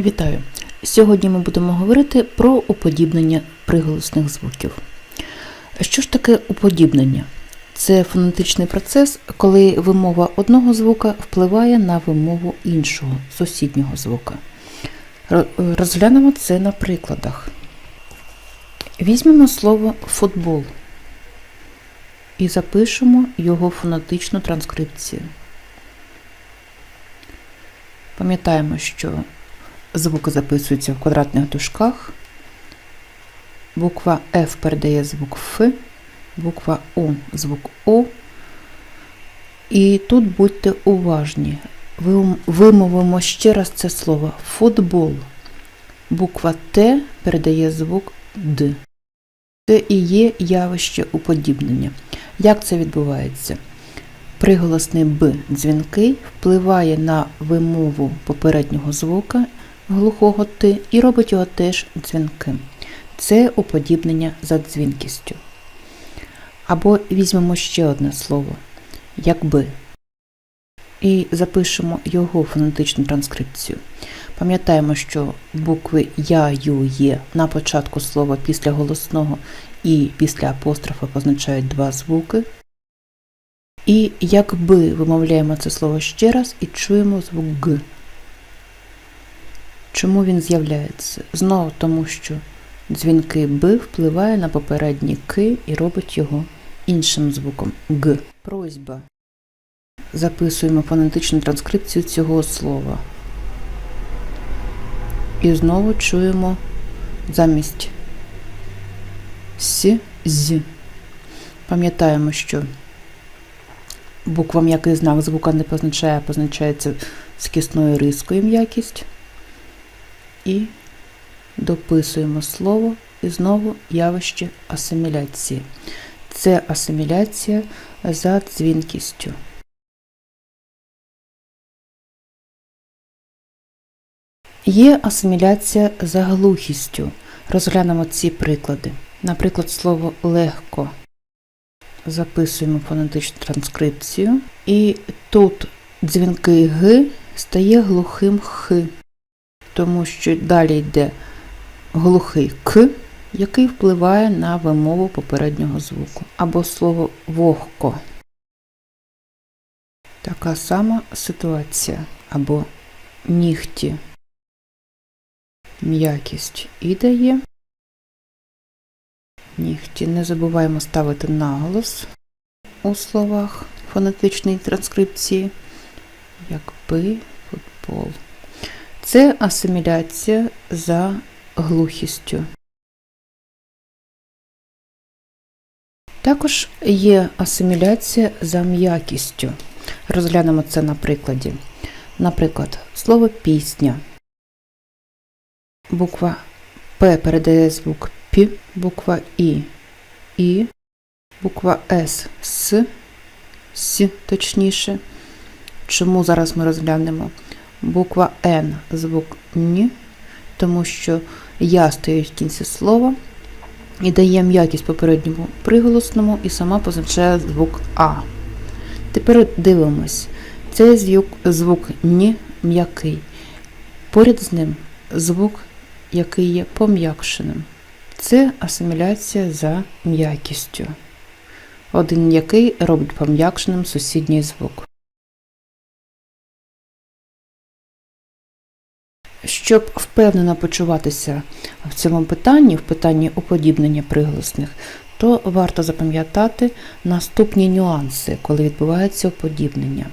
Вітаю! Сьогодні ми будемо говорити про уподібнення приголосних звуків. Що ж таке уподібнення? Це фонетичний процес, коли вимова одного звука впливає на вимову іншого сусіднього звука. Розглянемо це на прикладах. Візьмемо слово футбол і запишемо його фонетичну транскрипцію. Пам'ятаємо, що звуки записуються в квадратних дужках. Буква F передає звук Ф, буква У звук О. І тут будьте уважні. Вимовимо ще раз це слово футбол. Буква Т передає звук Д. Це і є явище уподібнення. Як це відбувається? Приголосний Б дзвінкий впливає на вимову попереднього звука глухого Т і робить його теж дзвінким. Це уподібнення за дзвінкістю. Або візьмемо ще одне слово, якби. І запишемо його фонетичну транскрипцію. Пам'ятаємо, що букви Я, Ю, Є на початку слова після голосного і після апострофа позначають два звуки. І якби вимовляємо це слово ще раз і чуємо звук Г. Чому він з'являється? Знову тому, що дзвінки Б впливає на попередній К і робить його іншим звуком Г. Просьба. Записуємо фонетичну транскрипцію цього слова. І знову чуємо замість С, з. Пам'ятаємо, що буква м'який знак звука не позначає, а позначається з кисною рискою м'якість. І дописуємо слово і знову явище асиміляції. Це асиміляція за дзвінкістю. Є асиміляція за глухістю. Розглянемо ці приклади. Наприклад, слово легко. Записуємо фонетичну транскрипцію. І тут дзвінкий Г стає глухим Х, тому що далі йде глухий К, який впливає на вимову попереднього звуку. Або слово вогко. Така сама ситуація. Або нігті. М'якість і дає. Нігті. Не забуваємо ставити наголос у словах фонетичної транскрипції. Якби футбол. Це асиміляція за глухістю. Також є асиміляція за м'якістю. Розглянемо це на прикладі. Наприклад, слово пісня. Буква П передає звук П, буква І І, буква С С, С точніше. Чому зараз ми розглянемо? Буква Н звук Н, тому що я стоїть в кінці слова і дає м'якість попередньому приголосному і сама позначає звук А. Тепер дивимось. Цей звук, звук Н м'який. Поряд з ним звук, який є пом'якшеним. Це асиміляція за м'якістю. Один м'який робить пом'якшеним сусідній звук. Щоб впевнено почуватися в цьому питанні, в питанні уподібнення приголосних, то варто запам'ятати наступні нюанси, коли відбувається уподібнення.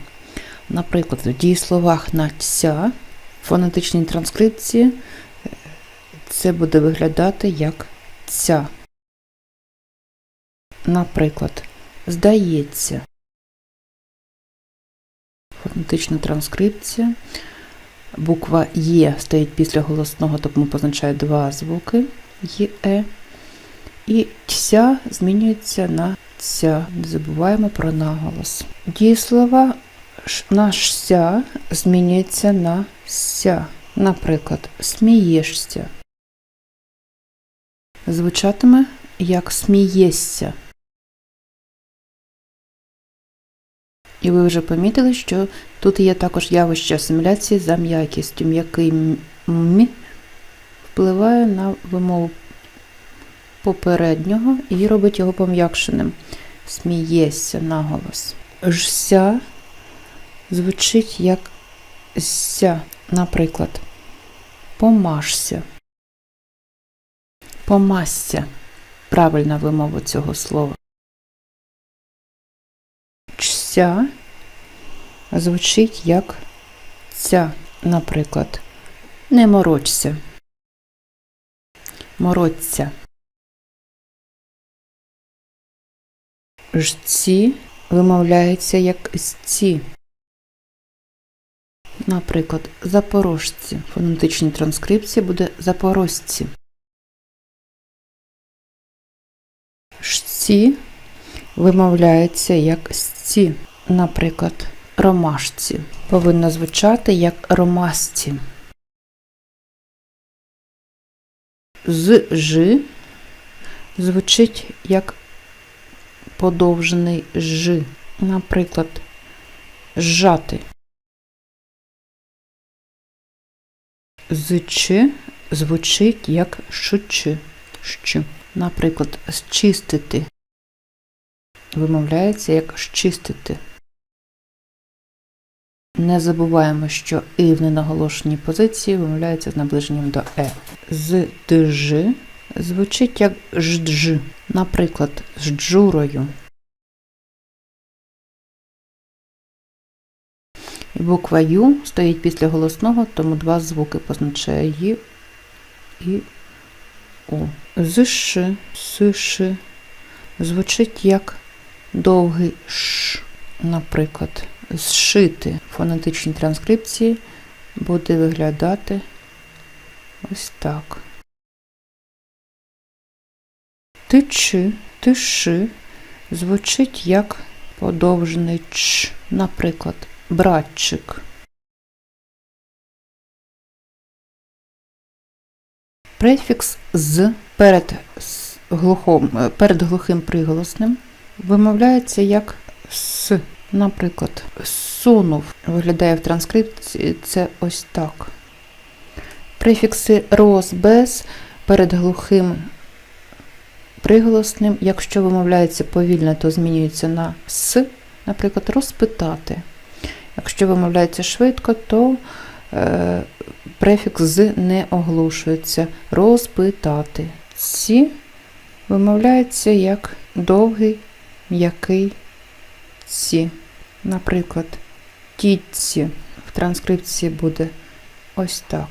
Наприклад, в дієсловах на «ця» фонетичній транскрипції е, це буде виглядати як ця. Наприклад, здається. Фонетична транскрипція. Буква Є стоїть після голосного, тому позначає два звуки ЄЕ. І ця змінюється на ця. Не забуваємо про наголос. Дієслова ш- на змінюється на ся. Наприклад, смієшся. Звучатиме як смієшся. І ви вже помітили, що тут є також явище асиміляції за м'якістю. М'який м- впливає на вимову попереднього і робить його пом'якшеним. Смієшся наголос. Жся звучить як ся, наприклад, помажся. Помасся. Правильна вимова цього слова. Чся звучить як ця, наприклад. Не морочся. Мороться. Жці вимовляється як сці. Наприклад, запорожці. В фонетичній транскрипції буде запорожці. Шці вимовляється як сці. Наприклад, ромашці. Повинно звучати як ромасці. З ж звучить як подовжений ж. Наприклад, зжати. З ч звучить як шучи. Щ. Наприклад, зчистити. Вимовляється як щистити. Не забуваємо, що і в ненаголошеній позиції вимовляється з наближенням до е. З дж звучить як ждж, наприклад, з джурою. І буква Ю стоїть після голосного, тому два звуки позначає Ї і У. З Ш, С Ш звучить як довгий Ш, наприклад. Зшити в фонетичній транскрипції буде виглядати ось так. Тичи, тиши звучить як подовжений ч, наприклад, братчик. Префікс з перед, глухом, перед глухим приголосним вимовляється як с. Наприклад, сунув виглядає в транскрипції це ось так. Префікси роз, без перед глухим приголосним, якщо вимовляється повільно, то змінюється на с, наприклад, розпитати. Якщо вимовляється швидко, то е, префікс з не оглушується. Розпитати. Ці вимовляється як довгий, м'який ці. Наприклад, тітці в транскрипції буде ось так.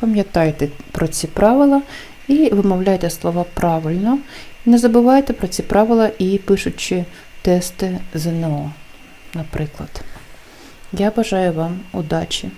Пам'ятайте про ці правила і вимовляйте слова правильно. Не забувайте про ці правила і пишучи тести ЗНО, наприклад. Я бажаю вам удачі!